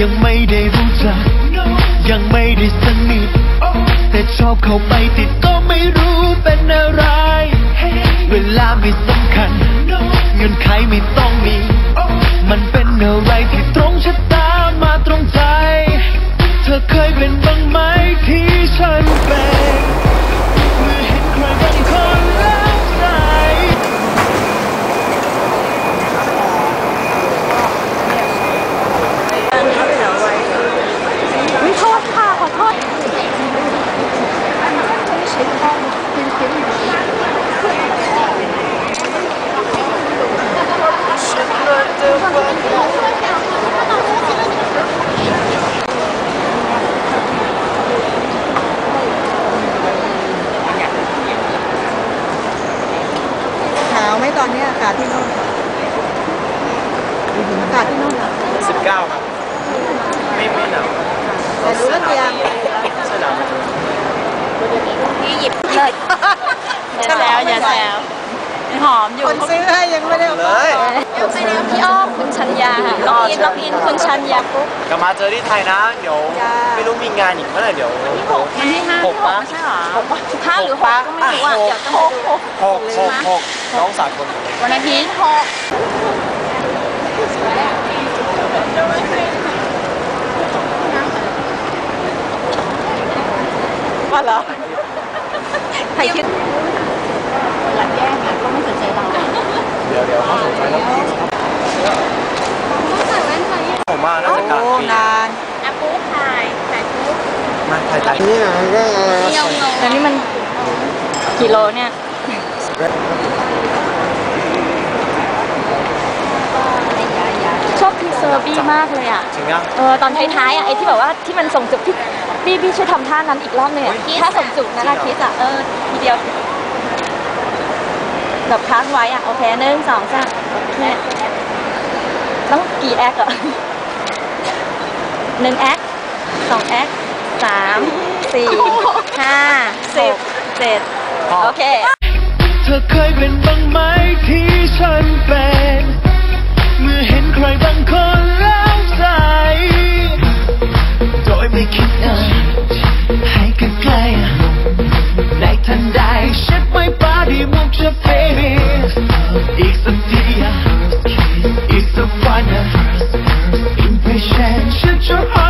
ยังไม่ได้รู้จัก ยังไม่ได้สนิท แต่ชอบเข้าไปติดก็ไม่รู้เป็นอะไร เวลาไม่สำคัญ เงินใครไม่ต้อง ตอนเนี้ยอากาศที่นู่นอากาศที่นู่นอะสิบเก้าครับไม่ไม่หนาวแต่รู้แล้วเตียงสนามพี่หยิบเลยอย่าแซวอย่าแซวหอมอยู่คนซื้อให้ยังไม่ได้เอาเลยไปแล้วพี่อ้อมคุณ ชัญญาล็อกอินล็อกอินคุณชัญญาปุ๊บกลับมาเจอที่ไทยนะ เดี๋ยวไม่รู้มีงานอีกเมื่อไหร่เดี๋ยววันที่ห้าหกปะไม่ใช่หรอห้าหรือหกก็ไม่รู้อะเดี๋ยวต้องไปดูหกหกหกน้องสากลวันอาทิตย์หกว่าเหรอใครคิดหลังแย่งอะก็ไม่สนใจเราเดี๋ยวเดี๋ยวเขาสนใจแล้ว ผมมาน่าจะกลางโอ้ปีนานอะปุ๊บถ่ายถ่ายปุ๊บมาถ่ายถ่ายนี่นะก็เที่ยวงงแล้วนี่มันกิโลเนี่ยชอบทีเซอร์บี้มากเลยอะถึงยังเออตอนท้ายๆอะไอ้ที่แบบว่าที่มันส่งจุกที่บี้บี้ช่วยทำท่านั้นอีกรอบหนึงอะถ้าส่งจุกนะนะคิดอะเออทีเดียวแบบค้างไว้อะโอเคหนึ่งสองสามเนี่ยต้องกี่แอคอะ หนึ่งแอคสองแอคสามสี่ห้าสิบเจ็ดโอเค เธอเคยเป็นบ้างไหมที่ฉันเป็นเมื่อเห็นใครบางคน shit your heart.